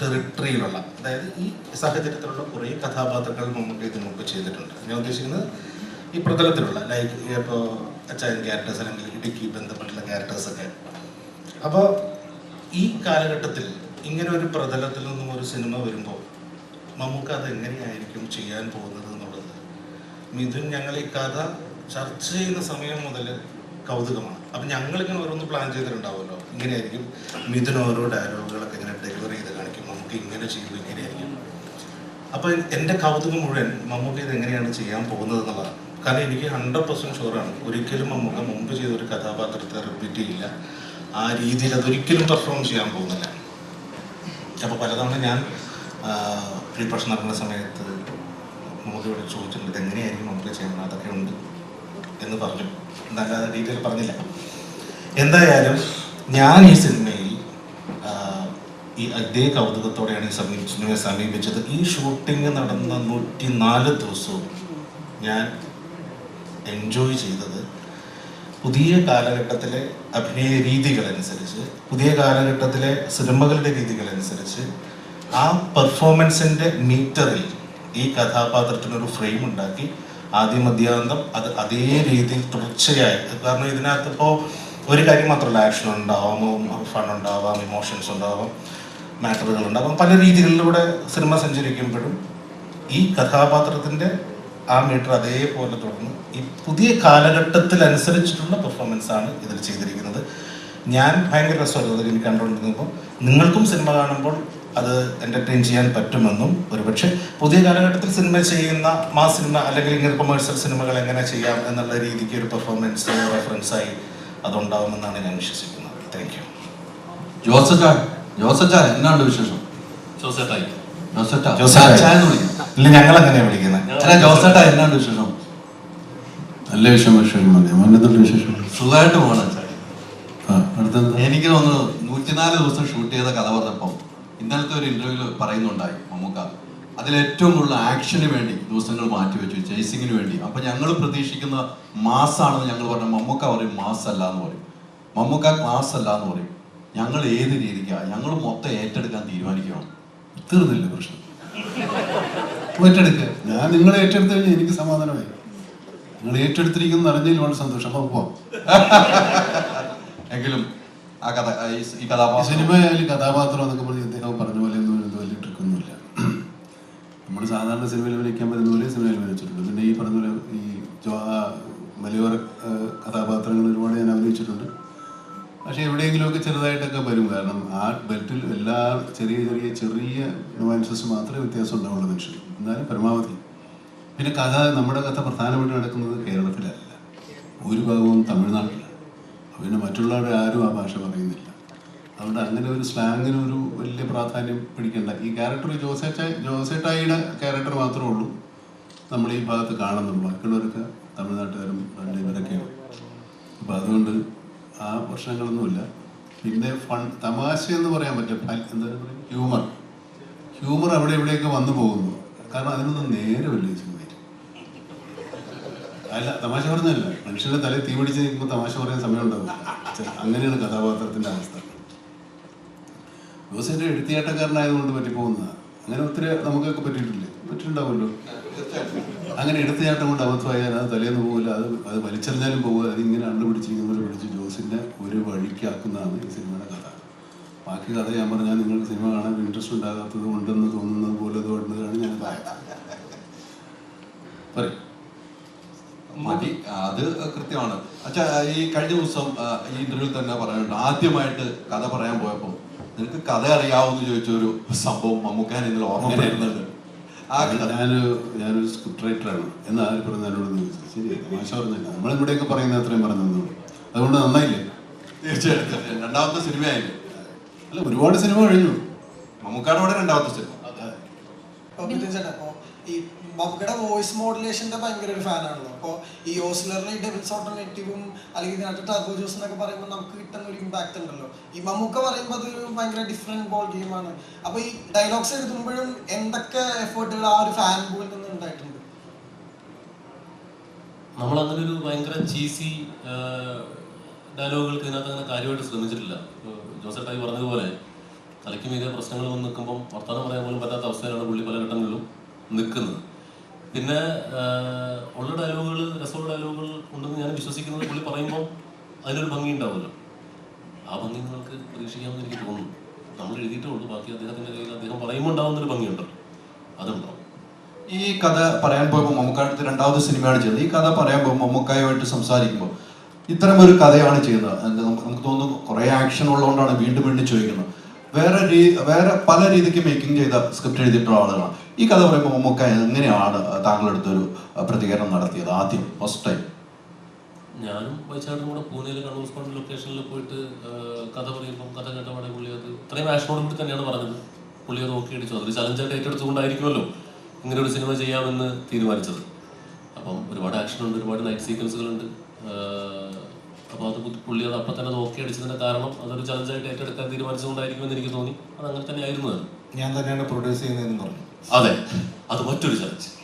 ടെറിട്ടറിയിലുള്ള അതായത് ഈ സാഹചര്യത്തിലുള്ള കുറേ കഥാപാത്രങ്ങൾ നമുക്ക് ഇതിനു മുമ്പ് ചെയ്തിട്ടുണ്ട്. ഞാൻ ഉദ്ദേശിക്കുന്നത് ഈ പ്രതലത്തിലുള്ള ലൈക്ക് ഇപ്പോൾ അച്ചായൻ ക്യാരക്ടേഴ്സ് അല്ലെങ്കിൽ ഇടുക്കി ബന്ധപ്പെട്ടുള്ള ക്യാരക്ടേഴ്സൊക്കെ അപ്പോൾ ഈ കാലഘട്ടത്തിൽ ഇങ്ങനെ ഒരു പ്രതലത്തിൽ നിന്നും ഒരു സിനിമ വരുമ്പോൾ നമുക്ക് അത് എങ്ങനെയായിരിക്കും ചെയ്യാൻ പോകുന്നത് എന്നുള്ളത്? മിഥുൻ ഞങ്ങൾ ഈ കഥ ചർച്ച ചെയ്യുന്ന സമയം മുതൽ കൗതുകമാണ്. അപ്പം ഞങ്ങളിങ്ങനെ ഓരോന്ന് പ്ലാൻ ചെയ്തിട്ടുണ്ടാവുമല്ലോ. ഇങ്ങനെയായിരിക്കും മിഥുൻ ഓരോ ഡയലോഗുകളൊക്കെ ഇങ്ങനെ ഡെലിവറി ചെയ്ത് ഇങ്ങനെ ചെയ്തു ഇങ്ങനെയായിരിക്കും. അപ്പോൾ എന്റെ കൗതുകം മുഴുവൻ മമ്മൂക്ക ഇത് എങ്ങനെയാണ് ചെയ്യാൻ പോകുന്നത് എന്നുള്ളതാണ്. കാരണം എനിക്ക് ഹൺഡ്രഡ് പെർസെന്റ് ഷുവറാണ് ഒരിക്കലും മമ്മൂക്ക മുമ്പ് ചെയ്ത ഒരു കഥാപാത്രത്തെ റിപ്പീറ്റ് ചെയ്യില്ല. ആ രീതിയിൽ അതൊരിക്കലും പെർഫോം ചെയ്യാൻ പോകുന്നില്ല. അപ്പോൾ പലതവണ ഞാൻ പ്രീപ്രഷൻ നടക്കുന്ന സമയത്ത് മമ്മൂക്കയോട് ചോദിച്ചിട്ടുണ്ട് ഇത് എങ്ങനെയായിരിക്കും മമ്മൂക്ക ചെയ്യണം അതൊക്കെ ഉണ്ട്. എന്ന് പറഞ്ഞു. എന്നല്ലാതെ ഡീറ്റെയിൽ പറഞ്ഞില്ല. എന്തായാലും ഞാൻ ഈ സിനിമയിൽ ആ, ഈ അതേ കൗതുകത്തോടെയാണ് ഈ സമീപിച്ചു സമീപിച്ചത്. ഈ ഷൂട്ടിംഗ് നടന്ന നൂറ്റി നാല് ദിവസവും ഞാൻ എൻജോയ് ചെയ്തത് പുതിയ കാലഘട്ടത്തിലെ അഭിനയ രീതികളനുസരിച്ച് പുതിയ കാലഘട്ടത്തിലെ സിനിമകളുടെ രീതികളനുസരിച്ച് ആ പെർഫോമൻസിന്റെ മീറ്ററിൽ ഈ കഥാപാത്രത്തിനൊരു ഫ്രെയിം ഉണ്ടാക്കി. ആദ്യ മധ്യാന്തം അത് അതേ രീതിയിൽ തുടർച്ചയായി. കാരണം ഇതിനകത്ത് ഇപ്പോൾ ഒരു കാര്യം മാത്രമല്ല. ആക്ഷൻ ഉണ്ടാവാം ഫൺ ഉണ്ടാവാം ഇമോഷൻസ് ഉണ്ടാവാം. മാറ്ററുകൾ അപ്പം പല രീതികളിലൂടെ സിനിമ സഞ്ചരിക്കുമ്പോഴും ഈ കഥാപാത്രത്തിന്റെ ആ മീറ്റർ അതേപോലെ തുടർന്ന് ഈ പുതിയ പെർഫോമൻസ് ആണ് ഇതിൽ ചെയ്തിരിക്കുന്നത്. ഞാൻ ഭയങ്കര രസമായിരുന്നു എനിക്ക് കണ്ടുകൊണ്ടിരുന്നപ്പോൾ. നിങ്ങൾക്കും സിനിമ കാണുമ്പോൾ അത് എന്റർടൈൻ ചെയ്യാൻ പറ്റുമെന്നും ഒരുപക്ഷെ പുതിയ കാലഘട്ടത്തിൽ സിനിമ ചെയ്യുന്ന മാ സിനിമ അല്ലെങ്കിൽ ഇങ്ങനെ കൊമേഴ്സ്യൽ സിനിമകൾ എങ്ങനെ ചെയ്യാം എന്നുള്ള രീതിക്ക് ഒരു പെർഫോമൻസ് റെഫറൻസായി അതുണ്ടാവുമെന്നാണ് ഞാൻ വിശ്വസിക്കുന്നത്. താങ്ക് യു ജോസച്ചാ ജോസച്ചാ എന്നാണ് വിശേഷം? ജോസേട്ടായി. ജോസേട്ടാ. ചായ എന്ന് വിളിക്കാം. ഇല്ല ഞങ്ങൾ എങ്ങനെയാണ് വിളിക്കുന്നത് അല്ല ജോസേട്ടാ എന്നാണ് വിശേഷം? നല്ല വിഷയം വിശേഷം മതി. മന്നത്തുള്ള വിശേഷം? സുഖമായിട്ട് പോകണം ആ അടുത്തെന്താ? എനിക്ക് തോന്നുന്നു നൂറ്റിനാല് ദിവസം ഷൂട്ട് ചെയ്ത കഥ പറഞ്ഞപ്പം ഇന്നലത്തെ ഒരു ഇന്റർവ്യൂൽ പറയുന്നുണ്ടായി മമ്മൂക്ക. അതിൽ ഏറ്റവും കൂടുതൽ ആക്ഷന് വേണ്ടി ദിവസങ്ങൾ മാറ്റി മാറ്റിവെച്ചു ചേസിങ്ങിന് വേണ്ടി. അപ്പൊ ഞങ്ങൾ പ്രതീക്ഷിക്കുന്ന മാസാണെന്ന് ഞങ്ങൾ പറഞ്ഞു മമ്മൂക്ക പറയും മാസ് അല്ല എന്ന് പറയും. മമ്മൂക്ക ക്ലാസ് അല്ല എന്ന് പറയും. ഞങ്ങൾ ഏത് രീതിക്കാ? ഞങ്ങൾ മൊത്തം ഏറ്റെടുക്കാൻ തീരുമാനിക്കണം തീർന്നില്ല പ്രശ്നം. ഏറ്റെടുക്കുക ഞാൻ നിങ്ങൾ ഏറ്റെടുത്തു കഴിഞ്ഞാൽ എനിക്ക് സമാധാനമായി. നിങ്ങൾ ഏറ്റെടുത്തിരിക്കുന്ന അറിഞ്ഞതിൽ വളരെ സന്തോഷം. അപ്പൊ പോവാം. എങ്കിലും ആ കഥ ഈ- കഥാപാത്രം സിനിമയായാലും കഥാപാത്രം എന്നൊക്കെ പറഞ്ഞ് അദ്ദേഹം പറഞ്ഞ പോലെ ഒന്നും ഇത് വലിയ ട്രിക്കൊന്നുമില്ല. നമ്മൾ സാധാരണ സിനിമയിൽ അഭിനയിക്കാൻ പറ്റുന്ന പോലെ സിനിമയിൽ അഭിനയിച്ചിട്ടുണ്ട്. പിന്നെ ഈ പറഞ്ഞ പോലെ ഈ മലയോര കഥാപാത്രങ്ങൾ ഒരുപാട് ഞാൻ അഭിനയിച്ചിട്ടുണ്ട്. പക്ഷെ എവിടെയെങ്കിലുമൊക്കെ ചെറുതായിട്ടൊക്കെ വരും. കാരണം ആ ബെൽറ്റിൽ എല്ലാ ചെറിയ ചെറിയ ചെറിയ നുവാൻസസ് മാത്രമേ വ്യത്യാസം ഉണ്ടാവുള്ളൂ മനുഷ്യർ എന്നാലും പരമാവധി. പിന്നെ കഥ നമ്മുടെ കഥ പ്രധാനമായിട്ട് നടക്കുന്നത് കേരളത്തിലല്ല. ഒരു ഭാഗവും തമിഴ്നാട്ടിലാണ്. പിന്നെ മറ്റുള്ളവർ ആരും ആ ഭാഷ പറയുന്നില്ല. അതുകൊണ്ട് അങ്ങനെ ഒരു സ്ലാങ്ങിന് ഒരു വലിയ പ്രാധാന്യം പിടിക്കേണ്ട. ഈ ക്യാരക്ടർ ജോസേറ്റ ജോസേട്ടായിയുടെ ക്യാരക്ടർ മാത്രമേ ഉള്ളൂ നമ്മൾ ഈ ഭാഗത്ത് കാണുന്നുള്ളൂ. ബാക്കിയുള്ളവരൊക്കെ തമിഴ്നാട്ടുകാരും ഇവരൊക്കെയാണ്. അപ്പം അതുകൊണ്ട് ആ പ്രശ്നങ്ങളൊന്നുമില്ല. പിന്നെ ഫൺ തമാശ എന്ന് പറയാൻ പറ്റും എന്താ ഹ്യൂമർ. ഹ്യൂമർ അവിടെ ഇവിടെയൊക്കെ വന്നു പോകുന്നു. കാരണം അതിനൊന്നും നേരമില്ല സിനിമയിൽ. അല്ല തമാശ പറഞ്ഞല്ല മനുഷ്യന്റെ തലയിൽ തീ പിടിച്ച് നിൽക്കുമ്പോൾ തമാശ പറയാൻ സമയം ഉണ്ടാവില്ല അങ്ങനെയാണ് കഥാപാത്രത്തിന്റെ അവസ്ഥ. ജോസിന്റെ എഴുത്തിയാട്ടക്കാരനായതുകൊണ്ട് പറ്റിപ്പോകുന്നതാണ്. അങ്ങനെ ഒത്തിരി നമുക്കൊക്കെ പറ്റിയിട്ടില്ലേ? പറ്റിയിട്ടുണ്ടാവുമല്ലോ അങ്ങനെ എടുത്തുചാട്ടം കൊണ്ട് അബദ്ധമായാൽ അത് തലേന്ന് പോകില്ല അത് അത് വലിച്ചെറിഞ്ഞാലും പോകുക അത് ഇങ്ങനെ അണ്ട് പിടിച്ചിരിക്കുന്ന പോലെ പിടിച്ച് ജോസിന്റെ ഒരു വഴിക്കാക്കുന്നതാണ് ഈ സിനിമയുടെ കഥ. ബാക്കി കഥ ഞാൻ പറഞ്ഞാൽ നിങ്ങൾ സിനിമ കാണാൻ ഇൻട്രസ്റ്റ് ഉണ്ടാകാത്തത് ഉണ്ടെന്ന് തോന്നുന്നത് പോലെ അതുകൊണ്ടാണ് ഞാൻ പറയും. മതി. അത് കൃത്യമാണ്. അച്ഛാ ഈ കഴിഞ്ഞ ദിവസം ഈ ഇന്റർവ്യൂ തന്നെ പറയുന്നുണ്ട് ആദ്യമായിട്ട് കഥ പറയാൻ പോയപ്പോൾ നിനക്ക് കഥ അറിയാവുന്ന ചോദിച്ച ഒരു സംഭവം മമ്മൂക്കാൻ ഇന്നലെ ഓർമ്മ ആ കഥ ഞാനൊരു ഞാനൊരു സ്ക്രിപ്റ്റ് റൈറ്ററാണ് എന്നാ ആര് പറഞ്ഞു എന്നോട് ചോദിച്ചു ശരി തമാശ പറഞ്ഞില്ല നമ്മളിവിടെയൊക്കെ പറയുന്ന അത്രയും പറഞ്ഞു അതുകൊണ്ട് നന്നായില്ലേ? തീർച്ചയായിട്ടും. രണ്ടാമത്തെ സിനിമയായില്ലേ? അല്ല ഒരുപാട് സിനിമ കഴിഞ്ഞു. മമ്മൂക്കാട് കൂടെ രണ്ടാമത്തെ സിനിമ. ഈ മമ്മൂക്കയുടെ വോയിസ് മോഡുലേഷന്റെ ഭയങ്കര ഒരു ഫാനാണല്ലോ അപ്പോൾ ഈ ഓസ്ലറിലെ ഈ ഡെവിൽസ് ഓൾട്ടർനേറ്റീവും അല്ലെങ്കിൽ ഇതിനകത്ത് ടർബോ ജ്യൂസ് എന്നൊക്കെ പറയുമ്പോൾ നമുക്ക് കിട്ടുന്ന ഒരു ഇമ്പാക്റ്റ് ഉണ്ടല്ലോ. ഈ മമ്മൂക്ക പറയുമ്പോൾ അതൊരു ഭയങ്കര ഡിഫറെന്റ് ബോൾ ഗെയിമാണ് അപ്പോൾ ഈ ഡയലോഗ്സ് എഴുതുമ്പോഴും എന്തൊക്കെ എഫേർട്ടുകൾ ആ ഒരു ഫാൻ ബോയിൽ നിന്ന് ഉണ്ടായിട്ടുണ്ട്? നമ്മൾ അങ്ങനെ ഒരു ഭയങ്കര ചീസി ഡയലോഗുകൾക്ക് ഇതിനകത്ത് അങ്ങനെ കാര്യമായിട്ട് ശ്രമിച്ചിട്ടില്ല. ഇപ്പൊ ജോസഫ് ടായി പറഞ്ഞതുപോലെ തലയ്ക്ക് മീതെ പ്രശ്നങ്ങൾ വന്ന് നിൽക്കുമ്പം വർത്തമാനം പറയാൻ പോലും പറ്റാത്ത അവസ്ഥയിലാണ് പുള്ളി പല ഘട്ടങ്ങളിലും. നിൽക്കുന്നത്. പിന്നെ ഉള്ള ഡയലോഗുകൾ രസമുള്ള ഡയലോഗുകൾ ഉണ്ടെന്ന് ഞാൻ വിശ്വസിക്കുന്നത് പുള്ളി പറയുമ്പോൾ അതിനൊരു ഭംഗി ഉണ്ടാവുമല്ലോ. ആ ഭംഗി നിങ്ങൾക്ക് പ്രതീക്ഷിക്കാമെന്ന് എനിക്ക് തോന്നുന്നു. നമ്മൾ എഴുതിയിട്ടേ ഉള്ളൂ. ബാക്കി അദ്ദേഹത്തിന്റെ കയ്യിൽ അദ്ദേഹം പറയുമ്പോൾ ഉണ്ടാവുന്നൊരു ഭംഗിയുണ്ടല്ലോ. അതുണ്ടാവും ഈ കഥ പറയാൻ പോകുമ്പോൾ മമ്മൂക്കായിട്ട് രണ്ടാമത് സിനിമയാണ് ചെയ്യുന്നത് ഈ കഥ പറയാൻ പോകുമ്പോൾ മമ്മൂക്കായുമായിട്ട് സംസാരിക്കുമ്പോൾ ഇത്തരം ഒരു കഥയാണ് ചെയ്യുന്നത്. നമുക്ക് തോന്നുന്നു കുറേ ആക്ഷൻ ഉള്ളതുകൊണ്ടാണ് വീണ്ടും വീണ്ടും ചോദിക്കുന്നത്. വേറെ രീതി വേറെ പല രീതിക്ക് മേക്കിംഗ് ചെയ്ത സ്ക്രിപ്റ്റ് എഴുതിയിട്ടുള്ള ആളുകളാണ്. ഈ കഥ പറയുമ്പോൾ മമ്മൂക്ക എങ്ങനെയാണ് താങ്കളെടുത്തൊരു പ്രതികരണം നടത്തിയത് ആദ്യം ഫസ്റ്റ് ടൈം ഞാനും വൈചാട്ടും കൂടെ പൂനെയിൽ കണ്ണൂർ സ്കോൺ ലൊക്കേഷനിൽ പോയിട്ട് കഥ പറയുമ്പോൾ കഥ കേട്ടപാടെ പുള്ളി അത് ഇത്രയും ആക്ഷനോട് കൂടി തന്നെയാണ് പറഞ്ഞത്. പുള്ളി അത് നോക്കി അടിച്ചു അതൊരു ചലഞ്ചായിട്ട് ഏറ്റെടുത്തുകൊണ്ടായിരിക്കുമല്ലോ ഇങ്ങനെ ഒരു സിനിമ ചെയ്യാമെന്ന് തീരുമാനിച്ചത്. അപ്പം ഒരുപാട് ആക്ഷൻ ഉണ്ട് ഒരുപാട് നൈറ്റ് സീക്വൻസുകളുണ്ട് അത് പുള്ളി അത് അപ്പം തന്നെ അത് ഓക്കെ അടിച്ചതിന്റെ കാരണം അതൊരു ചലഞ്ചായിട്ട് ഏറ്റെടുക്കാൻ തീരുമാനിച്ചുകൊണ്ടായിരിക്കുമെന്ന് എനിക്ക് തോന്നി. അത് അങ്ങനെ തന്നെ ആയിരുന്നു അത്. ഞാൻ തന്നെയാണ് പ്രൊഡ്യൂസ് ചെയ്യുന്നതെന്ന് പറഞ്ഞു. അതെ. അത് മറ്റൊരു ചലഞ്ച്